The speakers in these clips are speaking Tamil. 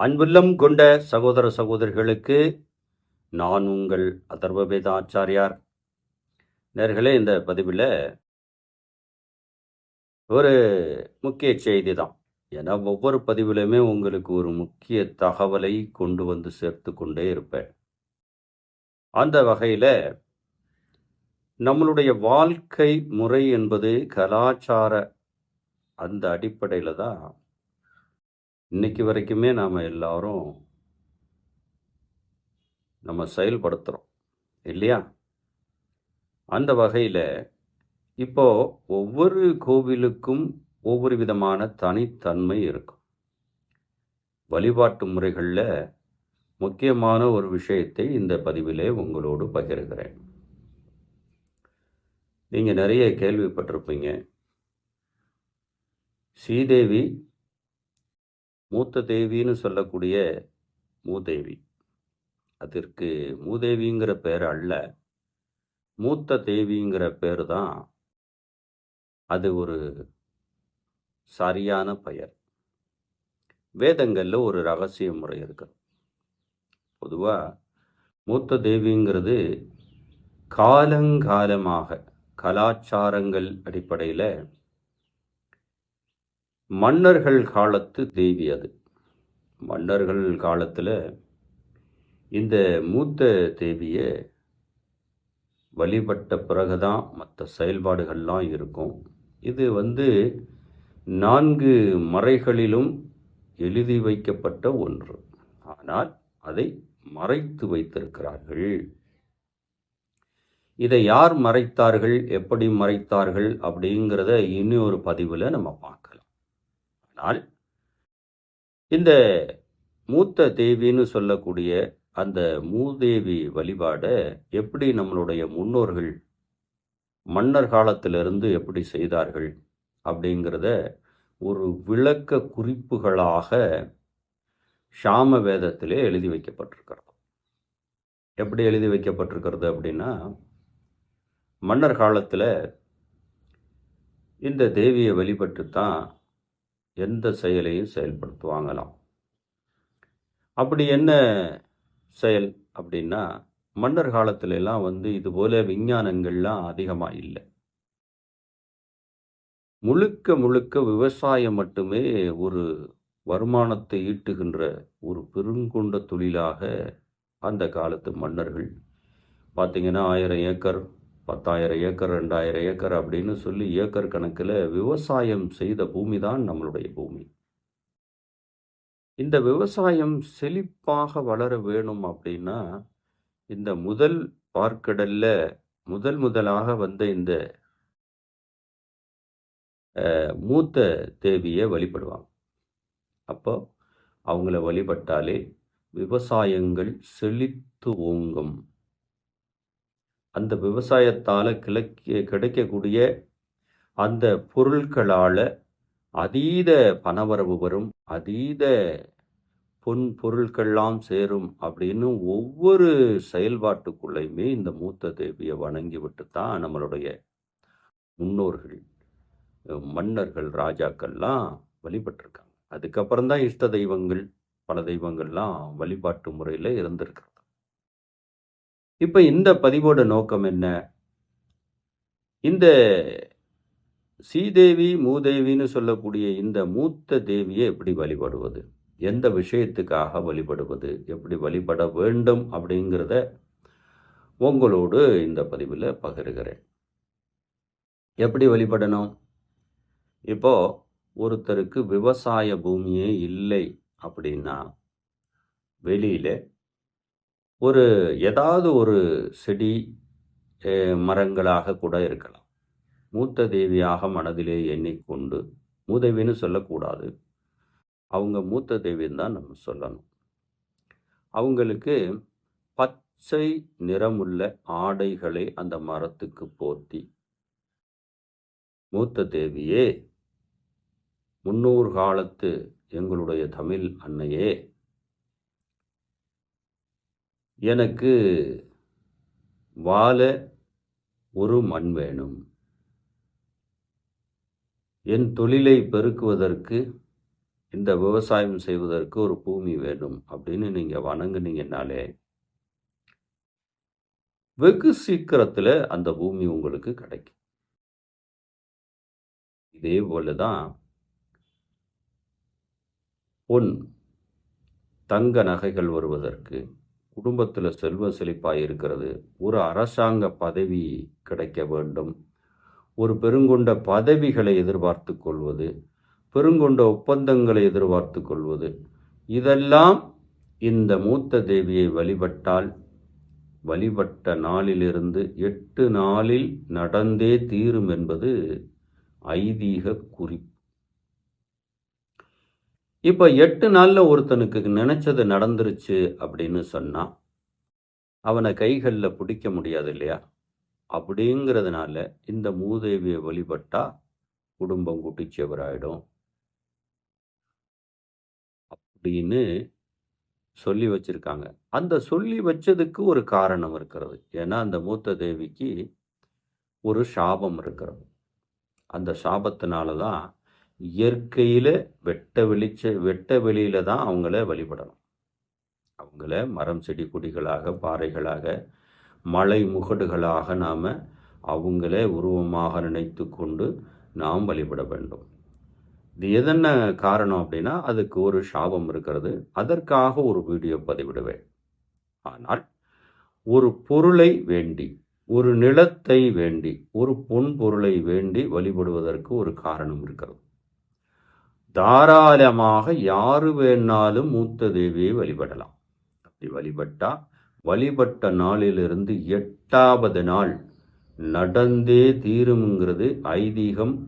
அன்புள்ளம் கொண்ட சகோதர சகோதரிகளுக்கு நான் உங்கள் அதர்வவேத ஆச்சாரியார். நேர்களே இந்த பதிவில் ஒரு முக்கிய செய்தி தான் ஏன்னா ஒவ்வொரு பதிவிலுமே உங்களுக்கு ஒரு முக்கிய தகவலை கொண்டு வந்து சேர்த்து கொண்டே இருப்பேன். அந்த வகையில் நம்மளுடைய வாழ்க்கை முறை என்பது கலாச்சார அந்த அடிப்படையில் தான் இன்னைக்கு வரைக்குமே நாம் எல்லாரும் நம்ம செயல்படுத்துகிறோம் இல்லையா? அந்த வகையில் இப்போ ஒவ்வொரு கோவிலுக்கும் ஒவ்வொரு விதமான தனித்தன்மை இருக்கும். வழிபாட்டு முறைகளில் முக்கியமான ஒரு விஷயத்தை இந்த பதிவிலே உங்களோடு பகிர்கிறேன். நீங்கள் நிறைய கேள்விப்பட்டிருப்பீங்க. ஸ்ரீதேவி மூத்த தேவின்னு சொல்லக்கூடிய மூதேவி. அதற்கு மூதேவிங்கிற பேர் அல்ல. மூத்த தேவிங்கிற பேர் தான் அது ஒரு சரியான பெயர். வேதங்களில் ஒரு ரகசிய முறை இருக்கு. பொதுவாக மூத்த தேவிங்கிறது காலங்காலமாக கலாச்சாரங்கள் அடிப்படையில் மன்னர்கள் காலத்து தேவி அது. மன்னர்கள் காலத்தில் இந்த மூத்த தேவியை வழிபட்ட பிறகுதான் மற்ற செயல்பாடுகள்லாம் இருக்கும். இது வந்து நான்கு மறைகளிலும் எழுதி வைக்கப்பட்ட ஒன்று. ஆனால் அதை மறைத்து வைத்திருக்கிறார்கள். இதை யார் மறைத்தார்கள் எப்படி மறைத்தார்கள் அப்படிங்கிறத இனி ஒரு பதிவில் நம்ம பார்க்கலாம். ஆனால் இந்த மூத்த தேவின்னு சொல்லக்கூடிய அந்த மூதேவி வழிபாடை எப்படி நம்மளுடைய முன்னோர்கள் மன்னர் காலத்திலிருந்து எப்படி செய்தார்கள் அப்படிங்கிறத ஒரு விளக்க குறிப்புகளாக ஷாம வேதத்திலே எழுதி வைக்கப்பட்டிருக்கிறது. எப்படி எழுதி வைக்கப்பட்டிருக்கிறது அப்படின்னா மன்னர் காலத்தில் இந்த தேவியை வழிபட்டு தான் எந்த செயலையும் செயல்படுத்துவாங்களாம். அப்படி என்ன செயல் அப்படின்னா மன்னர் காலத்திலலாம் வந்து இது போல விஞ்ஞானங்கள்லாம் அதிகமாக இல்லை. முழுக்க முழுக்க விவசாயம் மட்டுமே ஒரு வருமானத்தை ஈட்டுகின்ற ஒரு பெருங்கொண்ட தொழிலாக அந்த காலத்து மன்னர்கள் பார்த்தீங்கன்னா ஆயிரம் ஏக்கர் பத்தாயிரம் ஏக்கர் ரெண்டாயிரம் ஏக்கர் அப்படின்னு சொல்லி ஏக்கர் கணக்கில் விவசாயம் செய்த பூமி தான் நம்மளுடைய பூமி. இந்த விவசாயம் செழிப்பாக வளர வேணும் அப்படின்னா இந்த முதல் பார்க்கடல்ல முதல் முதலாக வந்த இந்த மூத்த தேவியை வழிபடுவாங்க. அப்போ அவங்கள வழிபட்டாலே விவசாயங்கள் செழித்து ஓங்கும். அந்த விவசாயத்தால் கிளக்க கிடைக்கக்கூடிய அந்த பொருட்களால் அதீத பணவரவு வரும் அதீத பொன் பொருட்கள்லாம் சேரும் அப்படின்னு ஒவ்வொரு செயல்பாட்டுக்குள்ளேயுமே இந்த மூத்த தேவியை வணங்கிவிட்டு தான் நம்மளுடைய முன்னோர்கள் மன்னர்கள் ராஜாக்கள்லாம் வழிபட்டிருக்காங்க. அதுக்கப்புறம் தான் இஷ்ட தெய்வங்கள் பல தெய்வங்கள்லாம் வழிபாட்டு முறையில் இருந்திருக்கிறது. இப்போ இந்த பதிவோட நோக்கம் என்ன? இந்த ஸ்ரீதேவி மூதேவின்னு சொல்லக்கூடிய இந்த மூத்த தேவியை எப்படி வழிபடுவது? எந்த விஷயத்துக்காக வழிபடுவது? எப்படி வழிபட வேண்டும் அப்படிங்கிறத உங்களோடு இந்த பதிவில் பகிர்கிறேன். எப்படி வழிபடணும்? இப்போ ஒருத்தருக்கு விவசாய பூமியே இல்லை அப்படின்னா வெளியில் ஒரு ஏதாவது ஒரு செடி மரங்களாக கூட இருக்கலாம். மூத்த தேவியாக மனதிலே எண்ணிக்கொண்டு மூதேவின்னு சொல்லக்கூடாது. அவங்க மூத்த தேவின்னு தான் நம்ம சொல்லணும். அவங்களுக்கு பச்சை நிறமுள்ள ஆடைகளை அந்த மரத்துக்கு போர்த்தி. மூத்த தேவியே முன்னூறு காலத்து எங்களுடைய தமிழ் அன்னையே எனக்கு வாழ ஒரு மண் வேணும். என் தொழிலை பெருக்குவதற்கு இந்த விவசாயம் செய்வதற்கு ஒரு பூமி வேணும் அப்படின்னு நீங்கள் வணங்குனீங்கனாலே வெகு சீக்கிரத்தில் அந்த பூமி உங்களுக்கு கிடைக்கும். இதே போல தான் பொன் தங்க நகைகள் வருவதற்கு குடும்பத்தில் செல்வ செழிப்பாக இருக்கிறது. ஒரு அரசாங்க பதவி கிடைக்க வேண்டும். ஒரு பெருங்கொண்ட பதவிகளை எதிர்பார்த்து கொள்வது பெருங்கொண்ட ஒப்பந்தங்களை எதிர்பார்த்து கொள்வது இதெல்லாம் இந்த மூத்த தேவியை வழிபட்டால் வழிபட்ட நாளிலிருந்து எட்டு நாளில் நடந்தே தீரும் என்பது ஐதீக குறிப்பு. இப்போ எட்டு நாளில் ஒருத்தனுக்கு நினைச்சது நடந்துருச்சு அப்படின்னு சொன்னால் அவனை கைகளில் பிடிக்க முடியாது இல்லையா? அப்படிங்கிறதுனால இந்த மூதேவியை வழிபட்டா குடும்பம் குட்டிச்சவராயிடும். அப்படின்னு சொல்லி வச்சிருக்காங்க. அந்த சொல்லி வச்சதுக்கு ஒரு காரணம் இருக்கிறது. ஏன்னா அந்த மூத்த தேவிக்கு ஒரு சாபம் இருக்கிறது. அந்த சாபத்தினால தான் இயற்கையில் வெட்ட வெளிச்ச வெட்ட வெளியில தான் அவங்கள வழிபடணும். அவங்கள மரம் செடி கொடிகளாக பாறைகளாக மலை முகடுகளாக நாம் அவங்கள உருவமாக நினைத்து கொண்டு நாம் வழிபட வேண்டும். இது எதென்ன காரணம் அப்படின்னா அதுக்கு ஒரு சாபம் இருக்கிறது. அதற்காக ஒரு வீடியோ பதிவிடுவேன். ஆனால் ஒரு பொருளை வேண்டி ஒரு நிலத்தை வேண்டி ஒரு பொன் பொருளை வேண்டி வழிபடுவதற்கு ஒரு காரணம் இருக்கிறது. தாராளமாக யாரு வேணாலும் மூத்த தேவியை வழிபடலாம். அப்படி வழிபட்டா வழிபட்ட நாளிலிருந்து எட்டாவது நாள் நடந்தே தீரும்ங்கிறது ஐதீகம்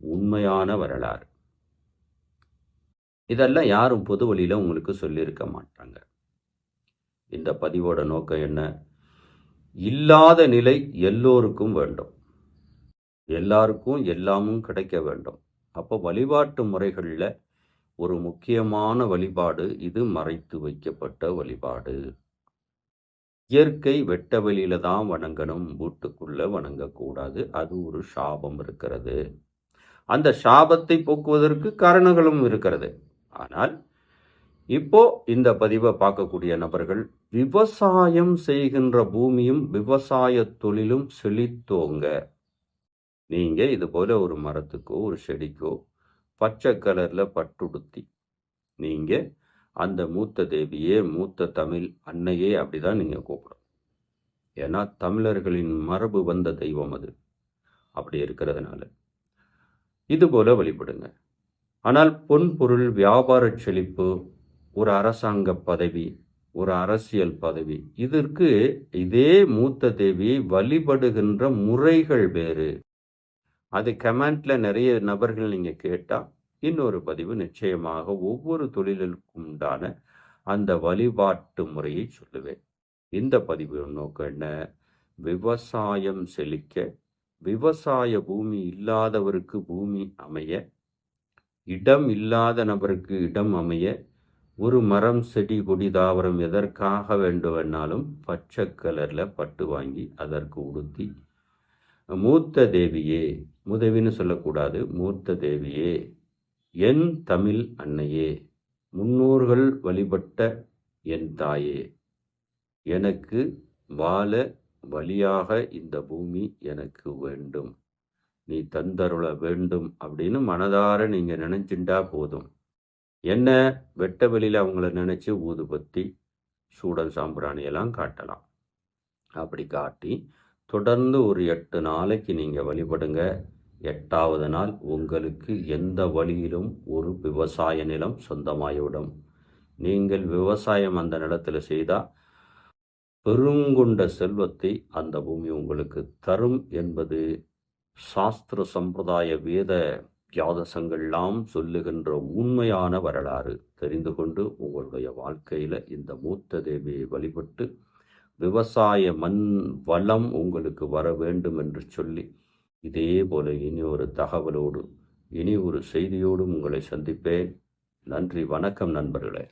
உண்மையான வரலாறு. இதெல்லாம் யாரும் பொது வழியில் உங்களுக்கு சொல்லியிருக்க மாட்டாங்க. இந்த பதிவோட நோக்கம் என்ன? இல்லாத நிலை எல்லோருக்கும் வேண்டும். எல்லாருக்கும் எல்லாமும் கிடைக்க வேண்டும். அப்போ வழிபாட்டு முறைகளில் ஒரு முக்கியமான வழிபாடு இது மறைத்து வைக்கப்பட்ட வழிபாடு. இயற்கை வெட்ட வெளியில தான் வணங்கணும் வீட்டுக்குள்ள வணங்கக்கூடாது அது ஒரு சாபம் இருக்கிறது. அந்த சாபத்தை போக்குவதற்கு காரணங்களும் இருக்கிறது. ஆனால் இப்போ இந்த பதிவை பார்க்கக்கூடிய நபர்கள் விவசாயம் செய்கின்ற பூமியும் விவசாய தொழிலும் செழித்தோங்க. நீங்கள் இது போல் ஒரு மரத்துக்கோ ஒரு செடிக்கோ பச்சை கலரில் பட்டுடுத்தி நீங்கள் அந்த மூத்த தேவியே மூத்த தமிழ் அன்னையே அப்படிதான் நீங்கள் கூப்பிடும் ஏன்னா தமிழர்களின் மரபு வந்த தெய்வம் அது. அப்படி இருக்கிறதுனால. இது போல வழிபடுங்க. ஆனால் பொன் பொருள் வியாபார செழிப்பு ஒரு அரசாங்க பதவி ஒரு அரசியல் பதவி இதற்கு இதே மூத்த தேவியை வழிபடுகின்ற முறைகள் வேறு. அது கமெண்ட்ல நிறைய நபர்கள் நீங்க கேட்டா இன்னொரு பதிவு நிச்சயமாக ஒவ்வொரு தொழிலுக்கும் உண்டான அந்த வழிபாட்டு முறையை சொல்லுவேன். இந்த பதிவு நோக்கம் என்ன? விவசாயம் செழிக்க விவசாய பூமி இல்லாதவருக்கு பூமி அமைய இடம் இல்லாத நபருக்கு இடம் அமைய ஒரு மரம் செடி கொடி தாவரம் எதற்காக வேண்டுமென்னாலும் பச்சை கலரில் பட்டு வாங்கி அதற்கு உடுத்தி மூத்த தேவியே முதவின்னு சொல்லக்கூடாது மூத்த தேவியே என் தமிழ் அன்னையே முன்னோர்கள் வழிபட்ட என் தாயே. எனக்கு வாழ வழியாக இந்த பூமி எனக்கு வேண்டும். நீ தந்தருள வேண்டும் அப்படின்னு மனதார நீங்கள் நினைச்சுட்டா போதும். என்ன வெட்ட வெளியில் அவங்கள நினச்சி ஊதுபத்தி சூடல் சாம்பிராணியெல்லாம் காட்டலாம். அப்படி காட்டி தொடர்ந்து ஒரு எட்டு நாளைக்கு நீங்கள் வழிபடுங்க. எட்டாவது நாள் உங்களுக்கு எந்த வழியிலும் ஒரு விவசாய நிலம் சொந்தமாகிவிடும் நீங்கள் விவசாயம் அந்த நிலத்தில் செய்தால் பெருங்குண்ட செல்வத்தை அந்த பூமி உங்களுக்கு தரும் என்பது சாஸ்திர சம்பிரதாய வேத ஜாதசங்கள்லாம் சொல்லுகின்ற உண்மையான வரலாறு தெரிந்து கொண்டு உங்களுடைய வாழ்க்கையில் இந்த மூத்த தேவியை வழிபட்டு விவசாய மண் வளம் உங்களுக்கு வர வேண்டும் என்று சொல்லி இதே போல இனி ஒரு தகவலோடு இனி ஒரு செய்தியோடும் உங்களை சந்திப்பேன். நன்றி வணக்கம் நண்பர்களே.